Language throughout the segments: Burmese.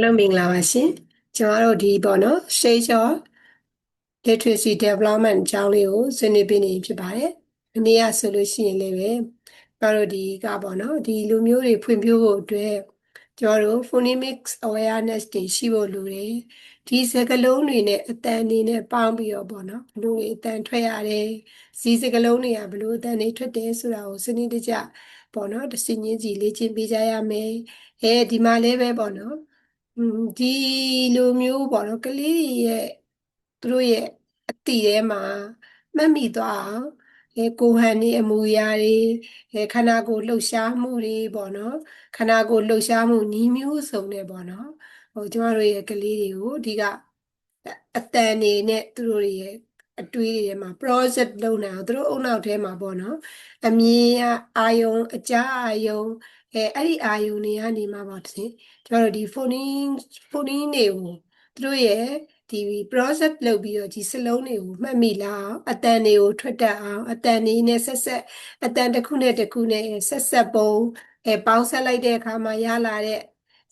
လုံးမင်္ဂလာပါရှင်ကျွန်တော်တို့ဒီပေါ့နော် stage of literacy development အကြောင်းလေးကိုဆွေးနွေးပေးနေဖြစ်ပါတယ်။ဒီနေ့ကဆိုလို့ရှိရင်လည်းပဲကျွန်တော်တို့ဒီကပေါ့နော်ဒီလူမျိုးတွေဖွံ့ဖြိုးဖို့အတွက်ကျွန်တော်တို့ phonemics awareness တွေရှိဖို့လိုတယ်။ဒီစကားလုံးတွေနဲ့အတန်တွေနဲ့ပေါင်းပြီးတော့ပေါ့နော်ဘလို့အတန်ထွက်ရတယ်။စီစကားလုံးတွေကဘလို့အတန်တွေထွက်တယ်ဆိုတာကိုစနစ်တကျပေါ့နော်တစ်စင်းချင်းစီလေ့ကျင့်ပေးကြရမယ်။အဲဒီမှာလည်းပဲပေါ့နော်อืม ဒီလိုမျိုးပေါ့နော်ကလေးတွေရဲ့သူတို့ရဲ့အတိထဲမှာမှတ်မိသွားအောင်အဲကိုယ်ဟန်နေအမူအရာတွေအဲခန္ဓာကိုယ်လှုပ်ရှားမှုတွေပေါ့နော်ခန္ဓာကိုယ်လှုပ်ရှားမှုနည်းမျိုးစုံနဲ့ပေါ့နော်ဟိုကျမတို့ရဲ့ကလေးတွေကိုအဓိကအတန်နေနဲ့သူတို့တွေရဲ့အတွေးတွေထဲမှာ project လုပ်နေအောင်သူတို့အုံနောက်ထဲမှာပေါ့နော်အမြင်အာယုံအကြအာယုံ အဲအဲ့ဒီအာယုံတွေကနေမှာပါတဲ့ကျွန်တော်တို့ဒီ phoning phoning တွေကိုသူတို့ရဲ့ဒီ process လုပ်ပြီးတော့ဒီစလုံးတွေကိုမှတ်မိလာအောင်အတန်တွေကိုထွက်တတ်အောင်အတန်တွေနဲ့ဆက်ဆက်အတန်တစ်ခုနဲ့တစ်ခုနဲ့ဆက်ဆက်ပုံအဲပေါင်းဆက်လိုက်တဲ့အခါမှာရလာတဲ့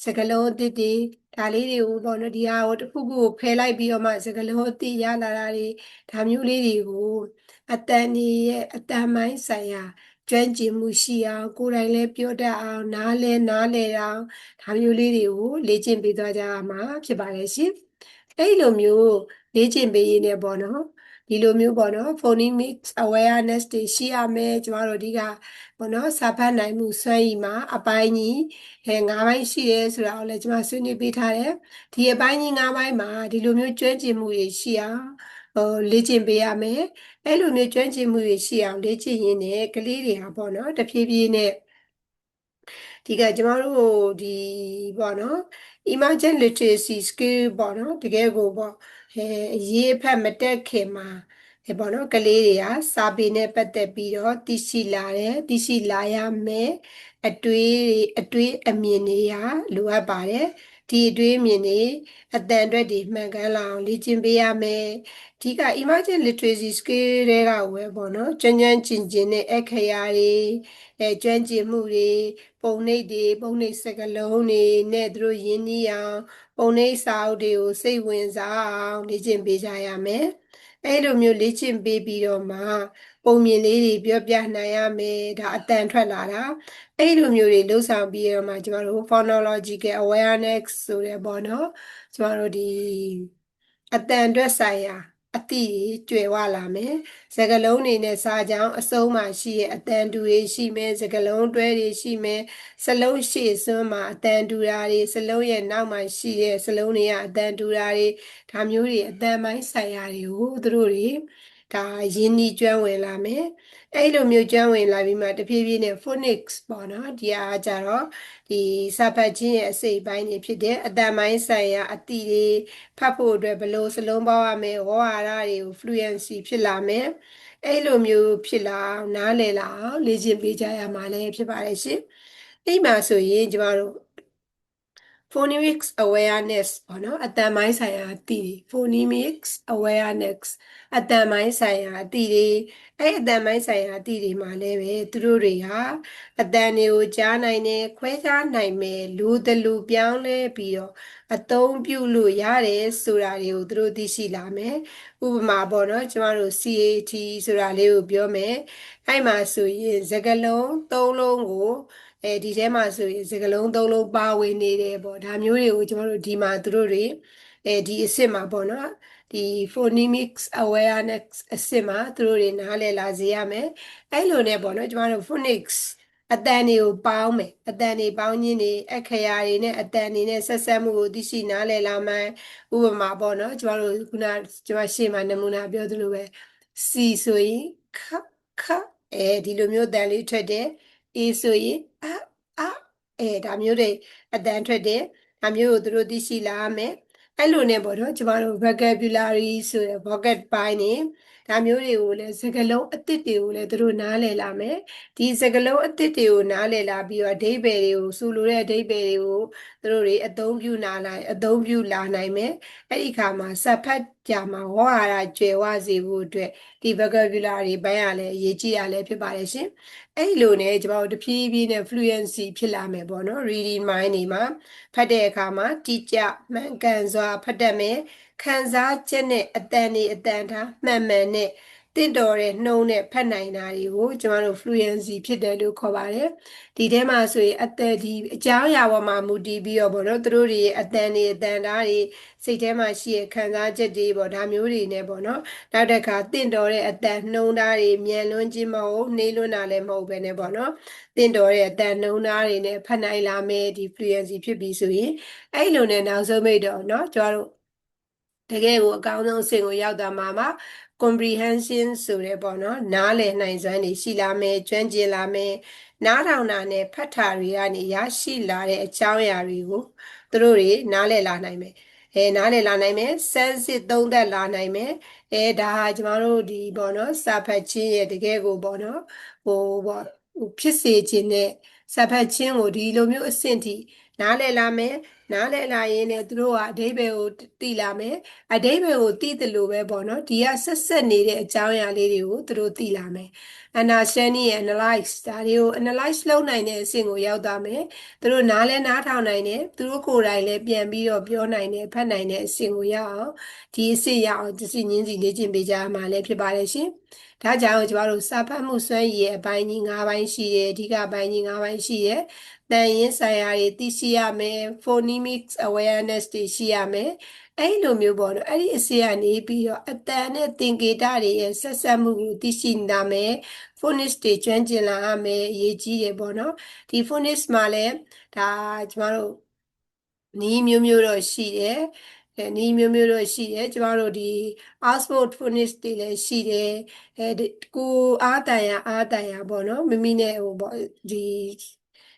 စကလုံးအသစ်တွေဒါလေးတွေကိုပေါ့နော်ဒီဟာကိုတစ်ခုခုကိုဖယ်လိုက်ပြီးတော့မှစကလုံးအသစ်ရလာတာတွေဒါမျိုးလေးတွေကိုအတန်တွေရဲ့အတန်ပိုင်းဆိုင်ရာ ကျွမ်းကျင်မှုရှိအောင်ကိုယ်တိုင်လည်းပြောတတ်အောင်နားလဲနားလဲအောင်ဒါမျိုးလေးတွေကိုလေ့ကျင့်ပေးသွားကြမှာဖြစ်ပါတယ်ရှင်အဲ့လိုမျိုးလေ့ကျင့်ပေးရင်းနဲ့ပေါ့နော်ဒီလိုမျိုးပေါ့နော် phonemics awareness တွေရှိရမယ်ကျမတို့ဒီကပေါ့နော်စာဖတ်နိုင်မှုစွမ်းရည်မှာအပိုင်းကြီးအဲ၅ပိုင်းရှိတယ်ဆိုတာကိုလည်းကျမဆွေးနွေးပေးထားတယ်ဒီအပိုင်းကြီး၅ပိုင်းမှာဒီလိုမျိုးကျွမ်းကျင်မှုတွေရှိအောင် ဟိုလေ့ကျင့်ပေးရမယ်အဲ့လိုမျိုးကျွမ်းကျင်မှုတွေရှိအောင်လေ့ကျင့်ရင်းနဲ့ကလေးတွေဟာပေါ့နော်တဖြည်းဖြည်းနဲ့ဒီကကျမတို့ဒီပေါ့နော် emergent literacy skill ပေါ့နော်တကယ်ကိုပေါ့အဲအရေးဖတ်မတက်ခင်မှာအဲပေါ့နော်ကလေးတွေကစာပေနဲ့ပတ်သက်ပြီးတော့သိရှိလာတယ်သိရှိလာရမယ်အတွေးအတွေးအမြင်တွေကလိုအပ်ပါတယ် ဒီအတွေးအမြင်တွေအတန်အတွက်တွေမှန်ကန်လာအောင်လေ့ကျင့်ပေးရမယ်ဒီက emergent literacy skill တွေကဝယ်ပေါ့နော်ကျွမ်းကျွမ်းကျင်ကျင်တဲ့အခရာတွေအဲကျွမ်းကျင်မှုတွေပုံနှိပ်တွေပုံနှိပ်စကားလုံးတွေနဲ့သူတို့ရင်းနှီးအောင်ပုံနှိပ်စာအုပ်တွေကိုစိတ်ဝင်စားအောင်လေ့ကျင့်ပေးကြရမယ်အဲ့လိုမျိုးလေ့ကျင့်ပေးပြီးတော့မှ ပုံမြင်လေးတွေပြောပြနိုင်ရမယ်ဒါအတန်ထွက်လာတာအဲ့လိုမျိုးတွေလှုပ်ဆောင်ပြီးတော့မှကျမတို့ phonological awareness ဆိုတဲ့ပေါ့နော်ကျမတို့ဒီအတန်အတွက်ဆိုင်ရာအတိကျွယ်ဝလာမယ်စကလုံးတွေနဲ့စာကြောင်းအစုံးမှာရှိရဲ့အတန်တူတွေရှိမယ်စကလုံးတွဲတွေရှိမယ်စလုံးရှေ့စွန်းမှာအတန်တူတာတွေစလုံးရဲ့နောက်မှာရှိတဲ့စလုံးတွေကအတန်တူတာတွေဒါမျိုးတွေအတန်ပိုင်းဆိုင်ရာတွေကိုသူတို့တွေ ဒါရင်းနှီးကျွမ်းဝင်လာမယ်အဲ့လိုမျိုးကျွမ်းဝင်လာပြီးမှတဖြည်းဖြည်းနဲ့ phonics ပေါ့နော်ဒီအားကြတော့ဒီစာဖတ်ခြင်းရဲ့အစိတ်ပိုင်းတွေဖြစ်တဲ့အတန်ပိုင်းဆိုင်ရာအတိတွေဖတ်ဖို့အတွက်ဘလို့စလုံးပေါက်ရမယ်ဝေါ်ဟာရတွေကို fluency ဖြစ်လာမယ်အဲ့လိုမျိုးဖြစ်လာအောင်နားလည်လာအောင်လေ့ကျင့်ပေးကြရမှာလည်းဖြစ်ပါတယ်ရှင်အဲ့မှာဆိုရင်ကျမတို့ phonemics awareness ပေါ့နော်အတန်ပိုင်းဆိုင်ရာအသည့် phonemics awareness အတန်ပိုင်းဆိုင်ရာအသည့်တွေအဲ့အတန်ပိုင်းဆိုင်ရာအသည့်တွေမှာလည်းပဲသူတို့တွေဟာအတန်တွေကိုကြားနိုင်တယ်ခွဲခြားနိုင်မယ်လူတလူပြောင်းလဲပြီးတော့အသုံးပြုလို့ရတယ်ဆိုတာတွေကိုသူတို့သိရှိလာမယ်ဥပမာပေါ့နော်ကျမတို့ CAT ဆိုတာလေးကိုပြောမယ်အဲ့မှာဆိုရင်စကားလုံး၃လုံးကို အဲဒီထဲမှာဆိုရင်စကလုံးသုံးလုံးပါဝင်နေတယ်ပေါ့ဒါမျိုးတွေကိုကျွန်တော်တို့ဒီမှာသူတို့တွေအဲဒီအစ်စ်မှာပေါ့နော်ဒီ phonemics awareness အစ်စ်မှာသူတို့တွေနားလည်လာစေရမယ်အဲ့လိုနဲ့ပေါ့နော်ကျွန်တော်တို့ phonics အတန်တွေကိုပေါင်းမယ်အတန်တွေပေါင်းခြင်းတွေအခရာတွေနဲ့အတန်တွေနဲ့ဆက်ဆက်မှုကိုသိရှိနားလည်လာမှဥပမာပေါ့နော်ကျွန်တော်တို့ခုနကျွန်မရှေ့မှာနမူနာပြောသလိုပဲ C ဆိုရင်ခခအဲဒီလိုမျိုးတန်လေးထွက်တယ်အေးဆိုရင်အာအာ အဲဒါမျိုးတွေအတန်ထွက်တယ်ဒါမျိုးကိုသူတို့သိရှိလာမယ်အဲ့လိုနဲ့ပေါ့နော်ကျမတို့ vocabulary ဆိုတဲ့ vocab ပိုင်းနေဒါမျိုးတွေကိုလည်းစကားလုံးအသစ်တွေကိုလည်းသူတို့နားလည်လာမယ်ဒီစကားလုံးအသစ်တွေကိုနားလည်လာပြီးတော့အဓိပ္ပာယ်တွေကိုဆိုလိုတဲ့အဓိပ္ပာယ်တွေကိုသူတို့တွေအသုံးပြုနာနိုင်အသုံးပြုလာနိုင်မယ်အဲ့ဒီခါမှာစဖတ်ကြမှာဝါရကျွယ်ဝစေဖို့အတွက်ဒီ vocabulary ဘိုင်းရလဲအရေးကြီးရလဲဖြစ်ပါတယ်ရှင်အဲ့လိုနဲ့ကျွန်တော်တို့တဖြည်းဖြည်းနဲ့ fluency ဖြစ်လာမယ်ပေါ့နော် reading mind နေမှာဖတ်တဲ့အခါမှာတိကျမှန်ကန်စွာဖတ်တတ်မယ် ခံစားချက်နဲ့အတန်နေအတန်ထားမှန်မှန်နဲ့တင့်တော်တဲ့နှုံးနဲ့ဖတ်နိုင်တာတွေကိုကျွန်တော်တို့ fluency ဖြစ်တယ်လို့ခေါ်ပါတယ်ဒီထဲမှာဆိုရင်အသက်ဒီအကြောင်းအရာပေါ်မှာမူတည်ပြီးတော့ပေါ့နော်သူတို့တွေရဲ့အတန်တွေအတန်သားတွေစိတ်ထဲမှာရှိတဲ့ခံစားချက်တွေပေါ့ဒါမျိုးတွေနဲ့ပေါ့နော်နောက်တစ်ခါတင့်တော်တဲ့အတန်နှုံးသားတွေမြန်လွန်းခြင်းမဟုတ်နှေးလွန်းတာလည်းမဟုတ်ပဲねပေါ့နော်တင့်တော်တဲ့အတန်နှုံးသားတွေနဲ့ဖတ်နိုင်လာမယ်ဒီ fluency ဖြစ်ပြီးဆိုရင်အဲ့လိုနဲ့နောက်ဆုံးမိတ်တော့เนาะကျွန်တော် တို့တကယ်ကိုအကောင်းဆုံးအဆင့်ကိုရောက်တာမှာမှာ comprehension ဆိုတဲ့ပေါ့နော်နားလည်နိုင်စွမ်းတွေရှိလာမယ်ကျွမ်းကျင်လာမယ်နားထောင်တာနဲ့ဖတ်တာတွေကနေရရှိလာတဲ့အကြောင်းအရာတွေကိုသူတို့တွေနားလည်လာနိုင်မယ်အဲနားလည်လာနိုင်မယ်စမ်းစစ်သုံးသပ်လာနိုင်မယ်အဲဒါဟာကျမတို့ဒီပေါ့နော်စာဖတ်ခြင်းရဲ့တကယ်ကိုပေါ့နော်ဟိုပေါ့ဖြစ်စေခြင်းနဲ့စာဖတ်ခြင်းကိုဒီလိုမျိုးအဆင့်ထိ နားလည်လာမယ်နားလည်လာရင်လည်းသူတို့ကအဓိပ္ပာယ်ကိုသိလာမယ်အဓိပ္ပာယ်ကိုသိတယ်လို့ပဲပေါ့နော်ဒီကဆက်ဆက်နေတဲ့အကြောင်းအရာလေးတွေကိုသူတို့သိလာမယ် understanding နဲ့ analyze ဒါတွေကို analyze လုပ်နိုင်တဲ့အဆင့်ကိုရောက်သွားမယ်သူတို့နားလဲနားထောင်နိုင်တယ်သူတို့ကိုယ်တိုင်လည်းပြန်ပြီးတော့ပြောနိုင်တယ်ဖတ်နိုင်တဲ့အဆင့်ကိုရအောင်ဒီအဆင့်ရအောင်ဒီစီညင်းစီလေ့ကျင့်ပေးကြမှာလည်းဖြစ်ပါတယ်ရှင်ဒါကြောင့်ကျမတို့စာဖတ်မှုစွမ်းရည်ရဲ့အပိုင်းကြီး၅ပိုင်းရှိတယ်အဓိကပိုင်းကြီး၅ပိုင်းရှိတယ် တန်ရင်ဆိုင်ရာတွေသိရှိရမယ် phonemics awareness တွေရှိရမယ်အဲ့လိုမျိုးပေါ့နော်အဲ့ဒီအစီကနေပြီးတော့အတန်နဲ့သင်္ကေတတွေရဲ့ဆက်ဆက်မှုကိုသိရှိနာမယ် phonics တွေကျွမ်းကျင်လာရမယ်အရေးကြီးတယ်ပေါ့နော်ဒီ phonics မှာလည်းဒါကျမတို့နီးမျိုးမျိုးတော့ရှိတယ်အဲနီးမျိုးမျိုးတော့ရှိတယ်ကျမတို့ဒီ Oxford Phonics တွေလည်းရှိတယ်အဲကိုအားတန်ရအားတန်ရပေါ့နော်မိမိနဲ့ဟိုပေါ့ဒီ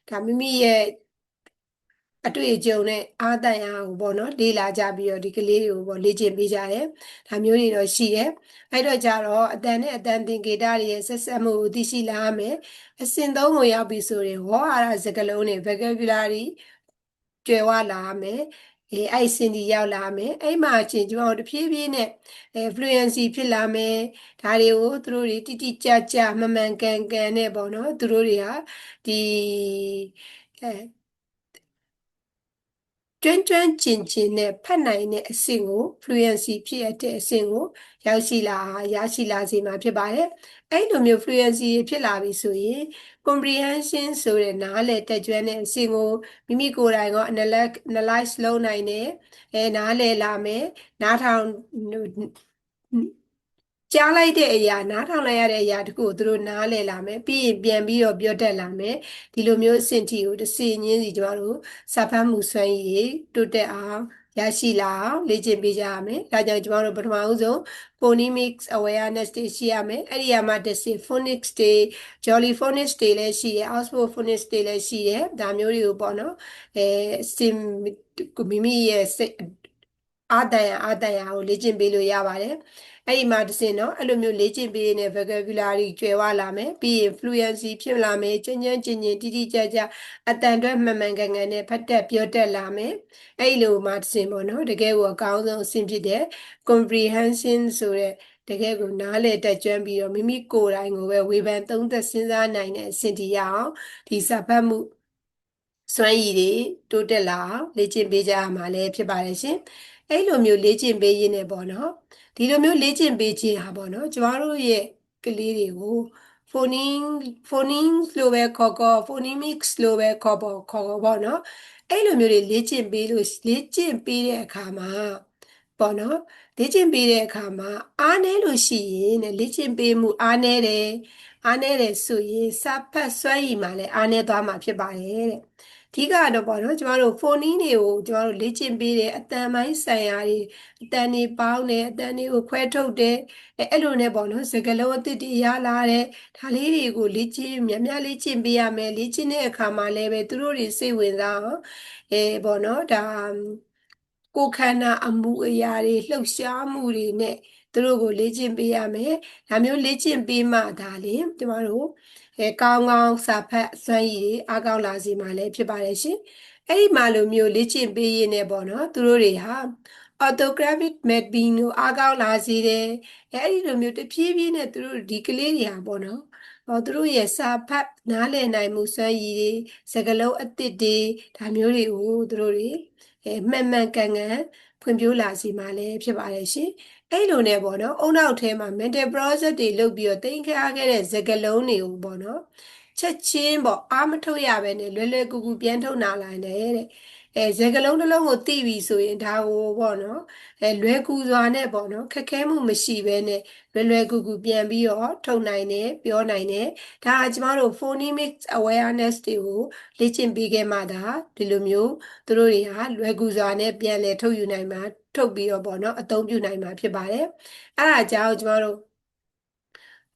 ဒါမိမိရဲ့အတွေ့အကြုံနဲ့အားတန်ရကိုပေါ့နော်လေ့လာကြပြီးတော့ဒီကလေးတွေကိုပေါ့လေ့ကျင့်ပေးကြတယ်ဒါမျိုးတွေတော့ရှိတယ်အဲ့တော့ကြတော့အတန်နဲ့အတန်သင်္ကေတတွေရဲ့ဆက်ဆက်မှုကိုသိရှိလာရမယ်အစဉ်သုံးကိုရောက်ပြီဆိုရင်ဝေါ်အားရစကားလုံးတွေ vocabulary ကျွယ်ဝလာရမယ် အဲအဲ့စင်ဒီရောက်လာမယ်အဲ့မှာချင်းကျွန်တော်တဖြည်းဖြည်းနဲ့အဲ fluency ဖြစ်လာမယ်ဒါတွေကိုသူတို့တွေတိတိကျကျမမှန်ကန်ကန်နဲ့ပေါ့နော်သူတို့တွေဟာဒီအဲကျွမ်းကျွမ်းကျင်ကျင်နဲ့ဖတ်နိုင်တဲ့အဆင့်ကို fluency ဖြစ်ရတဲ့အဆင့်ကိုရောက်ရှိလာရရှိလာစေမှာဖြစ်ပါတယ်။အဲ့လိုမျိုး fluency ဖြစ်လာပြီဆိုရင် comprehension ဆိုတဲ့နားလည်တက်ကြွတဲ့အဆင့်ကိုမိမိကိုယ်တိုင်က analyze လုပ်နိုင်တယ်။အဲနားလည်လာမယ်။နားထောင်ကြားလိုက်တဲ့အရာနားထောင်လိုက်ရတဲ့အရာတခုကိုသူတို့နားလည်လာမယ်ပြီးရင်ပြန်ပြီးတော့ပြောတတ်လာမယ်ဒီလိုမျိုးအဆင့်ထိကိုတစ်စီညင်းစီကျမတို့စာဖတ်မှုစွမ်းရည်တိုးတက်အောင် ရရှိလာအောင်လေ့ကျင့်ပေးကြရမယ်ဒါကြောင့်ကျမတို့ပထမဦးဆုံး phonemics awareness တွေရှိရမယ်အဲ့ဒီအမှာတစ်စီ phonics တွေ jolly phonics တွေလည်းရှိရ oxford phonics တွေလည်းရှိရဒါမျိုးတွေကိုပေါ့နော်အဲစင်မိမိရဲ့စိတ်အာတန်ရအာတန်ရကိုလေ့ကျင့်ပေးလို့ရပါတယ် အဲ့ဒီမှာတစ်စင်တော့အဲ့လိုမျိုးလေ့ကျင့်ပေးနေတဲ့ vocabulary ကျွယ်ဝလာမယ်ပြီးရင် fluency ဖြစ်လာမယ်ကျဉ်းကျဉ်းကျဉ်းကျဉ်းတိတိကျကျအတန်တွဲမှန်မှန်ကန်ကန်နဲ့ဖတ်တက်ပြောတတ်လာမယ်အဲ့လိုမှတစ်စင်ပေါ့နော်တကယ်ကိုအကောင်းဆုံးအဆင့်ဖြစ်တဲ့ comprehension ဆိုတဲ့တကယ်ကိုနားလည်တက်ကြွပြီးတော့မိမိကိုယ်တိုင်ကိုပဲဝေဖန်သုံးသပ်စဉ်းစားနိုင်တဲ့အဆင့်တီရအောင်ဒီစာဖတ်မှုစွမ်းရည်တွေတိုးတက်လာအောင်လေ့ကျင့်ပေးကြရမှာလည်းဖြစ်ပါတယ်ရှင် အဲ့လိုမျိုးလေ့ကျင့်ပေးရင်းနဲ့ပေါ့နော်ဒီလိုမျိုးလေ့ကျင့်ပေးခြင်းဟာပေါ့နော်ကျမတို့ရဲ့ကလေးတွေကို phoning phoning လို့ပဲခေါ်ခေါ် phonemics လို့ပဲခေါ်ပေါ့ခေါ်ခေါ်ပေါ့နော်အဲ့လိုမျိုးတွေလေ့ကျင့်ပေးလို့လေ့ကျင့်ပေးတဲ့အခါမှာပေါ့နော်လေ့ကျင့်ပေးတဲ့အခါမှာအားနည်းလို့ရှိရင်လေ့ကျင့်ပေးမှုအားနည်းတယ်အားနည်းတယ်ဆိုရင်စာဖတ်စွမ်းရည်မှာလည်းအားနည်းသွားမှာဖြစ်ပါတယ်တဲ့ ဓိကတော့ပေါ့နော်ကျမတို့ဖုန်းနည်းတွေကိုကျမတို့လေ့ကျင့်ပေးတယ်အတန်ပိုင်းဆိုင်ရာတွေအတန်တွေပေါင်းတယ်အတန်တွေကိုခွဲထုတ်တယ်အဲအဲ့လိုနဲ့ပေါ့နော်စကလုံးအသစ်တွေရလာတယ်ဒါလေးတွေကိုလေ့ကျင့်များများလေ့ကျင့်ပေးရမယ်လေ့ကျင့်တဲ့အခါမှာလည်းပဲသူတို့တွေစိတ်ဝင်စားအောင်အဲပေါ့နော်ဒါကိုယ်ခန္ဓာအမှုအရာတွေလှုပ်ရှားမှုတွေနဲ့သူတို့ကိုလေ့ကျင့်ပေးရမယ်ဒါမျိုးလေ့ကျင့်ပေးမှဒါလေကျမတို့ အဲကောင်းကောင်းစာဖတ်စွမ်းရည်တွေအားကောင်းလာစေမှာလည်းဖြစ်ပါတယ်ရှင်အဲ့ဒီမှာလိုမျိုးလေ့ကျင့်ပေးရင်းနဲ့ပေါ့နော်သူတို့တွေဟာ orthographic mapping ကိုအားကောင်းလာစေတယ်အဲ့ဒီလိုမျိုးတဖြည်းဖြည်းနဲ့သူတို့ဒီကလေးတွေဟာပေါ့နော်ဟောသူတို့ရဲ့စာဖတ်နားလည်နိုင်မှုစွမ်းရည်တွေစကားလုံးအသစ်တွေဒါမျိုးတွေကိုသူတို့တွေအဲမှန်မှန်ကန်ကန်ဖွံ့ဖြိုးလာစီမှာလည်းဖြစ်ပါတယ်ရှင် အဲ့လိုနဲ့ပေါ့နော်အုံနောက်ထဲမှာ mental process တွေလုပ်ပြီးတော့တင်ခါခဲ့တဲ့စကားလုံးတွေကိုပေါ့နော်ချက်ချင်းပေါ့အားမထုတ်ရဘဲနဲ့လွယ်လွယ်ကူကူပြန်ထုတ်နာလာတယ်တဲ့ အဲစကလုံးတစ်လုံးကိုသိပြီဆိုရင်ဒါကိုပေါ့နော်အဲလွယ်ကူစွာနဲ့ပေါ့နော်ခက်ခဲမှုမရှိဘဲနဲ့လွယ်လွယ်ကူကူပြန်ပြီးတော့ထုတ်နိုင်တယ်ပြောနိုင်တယ်ဒါကကျမတို့ phonemic awareness တွေကိုလေ့ကျင့်ပေးခဲ့မှဒါဒီလိုမျိုးသူတို့တွေဟာလွယ်ကူစွာနဲ့ပြန်လည်ထုတ်ယူနိုင်မှာထုတ်ပြီးတော့ပေါ့နော်အသုံးပြုနိုင်မှာဖြစ်ပါတယ်အဲ့ဒါကြောင့်ကျမတို့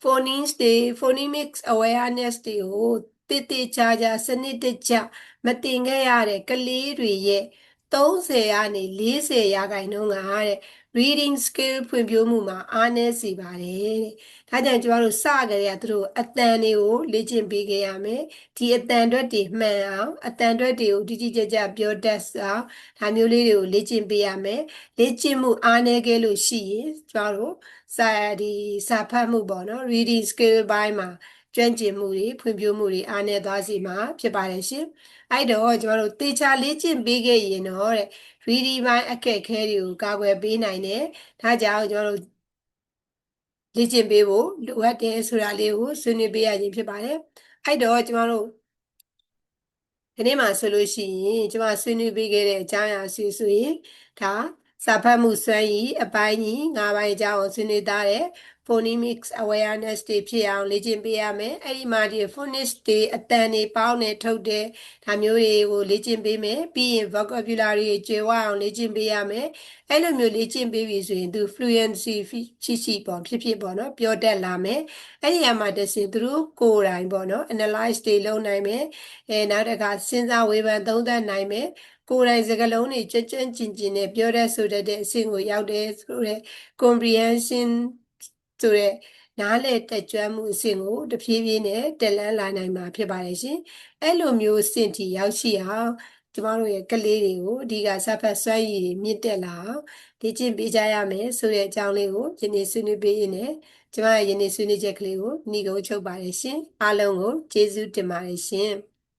phonemes တွေ phonemics awareness တွေကို တည်တည်ချာချာစနစ်တကျမတင်ခဲ့ရတဲ့ကလေးတွေရဲ့30ကနေ40ရာခိုင်နှုန်းကတဲ့ reading skill ဖွံ့ဖြိုးမှုမှာအားနည်းစေပါတယ်တဲ့။ဒါကြောင့်ကျမတို့စကြရသူတို့အတန်တွေကိုလေ့ကျင့်ပေးခဲ့ရမယ်။ဒီအတန်အတွက်တွေမှန်အောင်အတန်အတွက်တွေကိုတိတိကျကျပြောတတ်အောင်ဒါမျိုးလေးတွေကိုလေ့ကျင့်ပေးရမယ်။လေ့ကျင့်မှုအားနည်းခဲ့လို့ရှိရင်ကျမတို့စာဒီစာဖတ်မှုပေါ့နော် reading skill ဘိုင်းမှာ ကျွမ်းကျင်မှုတွေဖွံ့ဖြိုးမှုတွေအားနည်းသွားစီမှာဖြစ်ပါတယ်ရှင်။အဲ့တော့ကျမတို့တေချာလေ့ကျင့်ပေးခဲ့ရင်တော့တဲ့ reading ဘိုင်းအခက်အခဲတွေကိုကာကွယ်ပေးနိုင်တယ်။ဒါကြောင့်ကျမတို့လေ့ကျင့်ပေးဖို့လိုအပ်တယ်ဆိုတာလေးကိုဆွေးနွေးပေးရခြင်းဖြစ်ပါတယ်။အဲ့တော့ကျမတို့ဒီနေ့မှာဆိုလို့ရှိရင်ကျမဆွေးနွေးပေးခဲ့တဲ့အကြောင်းအရာဆွေးဆိုရင်ဒါ စာဖတ်မှုစွမ်းရည်အပိုင်းကြီး၅ပိုင်းအကြောင်းကိုဆွေးနွေးသားတဲ့ phonemics awareness တွေဖြစ်အောင်လေ့ကျင့်ပေးရမယ်အဲ့ဒီမှာဒီ phonics တွေအတန်တွေပေါင်းနေထုတ်တဲ့ဒါမျိုးတွေကိုလေ့ကျင့်ပေးမယ်ပြီးရင် vocabulary တွေကျွေဝအောင်လေ့ကျင့်ပေးရမယ်အဲ့လိုမျိုးလေ့ကျင့်ပေးပြီဆိုရင်သူ fluency ရှိရှိပေါ့ဖြစ်ဖြစ်ပေါ့နော်ပြောတတ်လာမယ်အဲ့ဒီအမှာတစင်သူတို့ကိုယ်တိုင်ပေါ့နော် analyze တွေလုပ်နိုင်မယ်အဲနောက်တစ်ခါစဉ်းစားဝေဖန်သုံးသပ်နိုင်မယ် ကိုယ်တိုင်စကားလုံးတွေကြွကြွကျင်ကျင်နဲ့ပြောတတ်ဆိုတတ်တဲ့အဆင့်ကိုရောက်တယ်ဆိုတော့ comprehension ဆိုတဲ့နားလေတက်ကြွမှုအဆင့်ကိုတဖြည်းဖြည်းနဲ့တက်လန်းလာနိုင်မှာဖြစ်ပါတယ်ရှင်။အဲ့လိုမျိုးအဆင့်ထိရောက်ရှိအောင်ကျမတို့ရဲ့ကလေးတွေကိုအဓိကစဖတ်စွမ်းရည်တွေမြင့်တက်လာအောင်လေ့ကျင့်ပေးကြရမယ်ဆိုတဲ့အကြောင်းလေးကိုယနေ့ဆွေးနွေးပေးရင်းနဲ့ကျမရဲ့ယနေ့ဆွေးနွေးချက်ကလေးကိုညီကုန်းချုပ်ပါတယ်ရှင်။အားလုံးကိုကျေးဇူးတင်ပါတယ်ရှင်။